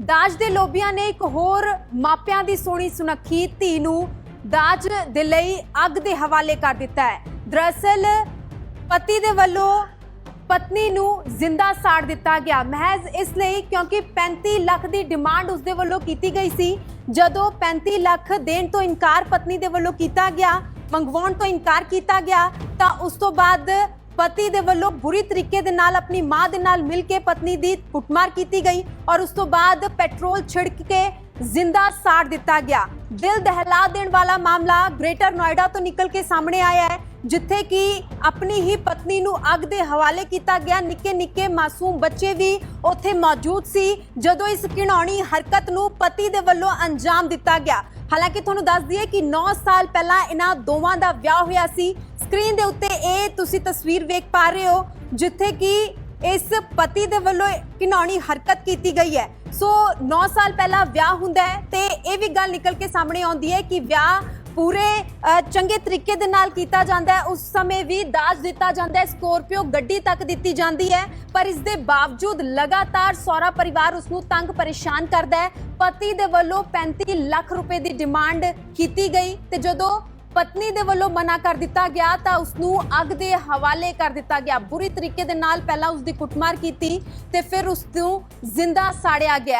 ਦਾਜ ਦੇ ਲੋਭੀਆਂ ਨੇ ਇੱਕ ਹੋਰ ਮਾਪਿਆਂ ਦੀ ਸੋਹਣੀ ਸੁਨੱਖੀ ਧੀ ਨੂੰ ਦਾਜ ਦੇ ਲਈ ਅੱਗ ਦੇ ਹਵਾਲੇ ਕਰ ਦਿੱਤਾ ਹੈ। ਦਰਅਸਲ, ਪਤੀ ਦੇ ਵੱਲੋਂ ਪਤਨੀ ਨੂੰ ਜ਼ਿੰਦਾ ਸਾੜ ਦਿੱਤਾ ਗਿਆ। ਮਹਿਜ਼ ਇਸ ਲਈ ਕਿਉਂਕਿ 35 ਲੱਖ ਦੀ ਡਿਮਾਂਡ ਉਸਦੇ ਵੱਲੋਂ ਕੀਤੀ ਗਈ ਸੀ। ਜਦੋਂ 35 ਲੱਖ ਦੇਣ ਤੋਂ ਇਨਕਾਰ ਪਤਨੀ ਦੇ ਵੱਲੋਂ ਕੀਤਾ ਗਿਆ, ਮੰਗਵਾਉਣ ਤੋਂ ਇਨਕਾਰ ਕੀਤਾ ਗਿਆ, ਤਾਂ ਉਸ ਤੋਂ ਬਾਅਦ ਪਤੀ ਦੇ ਵੱਲੋਂ ਬੁਰੀ ਤਰੀਕੇ ਦੇ ਨਾਲ ਆਪਣੀ ਮਾਂ ਦੇ ਨਾਲ ਮਿਲ ਕੇ ਪਤਨੀ ਦੀ ਕੁੱਟਮਾਰ ਕੀਤੀ ਗਈ ਔਰ ਉਸ ਤੋਂ ਬਾਅਦ ਪੈਟਰੋਲ ਛਿੜਕ ਕੇ ਜ਼ਿੰਦਾ ਸਾੜ ਦਿੱਤਾ ਗਿਆ। ਦਿਲ ਦਹਿਲਾ ਦੇਣ ਵਾਲਾ ਮਾਮਲਾ ਗ੍ਰੇਟਰ ਨੋਇਡਾ ਤੋਂ ਨਿਕਲ ਕੇ ਸਾਹਮਣੇ ਆਇਆ ਹੈ। ਜਿੱਥੇ ਕਿ ਆਪਣੀ ਹੀ ਪਤਨੀ ਨੂੰ ਅੱਗ ਦੇ ਹਵਾਲੇ ਕੀਤਾ ਗਿਆ। ਨਿੱਕੇ ਨਿੱਕੇ ਮਾਸੂਮ ਬੱਚੇ ਵੀ ਉੱਥੇ ਮੌਜੂਦ ਸੀ, ਜਦੋਂ ਇਸ ਘਿਣਾਉਣੀ ਹਰਕਤ ਨੂੰ ਪਤੀ ਦੇ ਵੱਲੋਂ ਅੰਜਾਮ ਦਿੱਤਾ ਗਿਆ। ਹਾਲਾਂਕਿ ਤੁਹਾਨੂੰ ਦੱਸ ਦਈਏ ਕਿ 9 ਸਾਲ ਪਹਿਲਾਂ ਇਹਨਾਂ ਦੋਵਾਂ ਦਾ ਵਿਆਹ ਹੋਇਆ ਸੀ। ਸਕਰੀਨ ਦੇ ਉੱਤੇ ਇਹ ਤੁਸੀਂ ਤਸਵੀਰ ਵੇਖ ਪਾ ਰਹੇ ਹੋ, ਜਿੱਥੇ ਕਿ ਇਸ ਪਤੀ ਦੇ ਵੱਲੋਂ ਘਿਨਾਉਣੀ ਹਰਕਤ ਕੀਤੀ ਗਈ ਹੈ। ਸੋ 9 ਸਾਲ ਪਹਿਲਾਂ ਵਿਆਹ ਹੁੰਦਾ ਹੈ ਤੇ ਇਹ ਵੀ ਗੱਲ ਨਿਕਲ ਕੇ ਸਾਹਮਣੇ ਆਉਂਦੀ ਹੈ ਕਿ ਵਿਆਹ ਪੂਰੇ ਚੰਗੇ ਤਰੀਕੇ ਦੇ ਨਾਲ ਕੀਤਾ ਜਾਂਦਾ ਹੈ। ਉਸ ਸਮੇਂ ਵੀ ਦਾਜ ਦਿੱਤਾ ਜਾਂਦਾ ਹੈ। ਸਕੋਰਪੀਓ ਗੱਡੀ ਤੱਕ ਦਿੱਤੀ ਜਾਂਦੀ ਹੈ। ਪਰ ਇਸ ਦੇ ਬਾਵਜੂਦ ਲਗਾਤਾਰ ਸਹੁਰਾ ਪਰਿਵਾਰ ਉਸ ਨੂੰ ਤੰਗ ਪਰੇਸ਼ਾਨ ਕਰਦਾ ਹੈ। ਪਤੀ ਦੇ ਵੱਲੋਂ 35 ਲੱਖ ਰੁਪਏ ਦੀ ਡਿਮਾਂਡ ਕੀਤੀ ਗਈ ਤੇ ਜਦੋਂ ਪਤਨੀ ਦੇ ਵੱਲੋਂ ਮਨਾ ਕਰ ਦਿੱਤਾ ਗਿਆ ਤਾਂ ਉਸ ਨੂੰ ਅੱਗ ਦੇ ਹਵਾਲੇ ਕਰ ਦਿੱਤਾ ਗਿਆ। ਬੁਰੀ ਤਰੀਕੇ ਦੇ ਨਾਲ ਪਹਿਲਾਂ ਉਸ ਦੀ ਕੁੱਟਮਾਰ ਕੀਤੀ ਤੇ ਫਿਰ ਉਸ ਨੂੰ ਜ਼ਿੰਦਾ ਸਾੜਿਆ ਗਿਆ।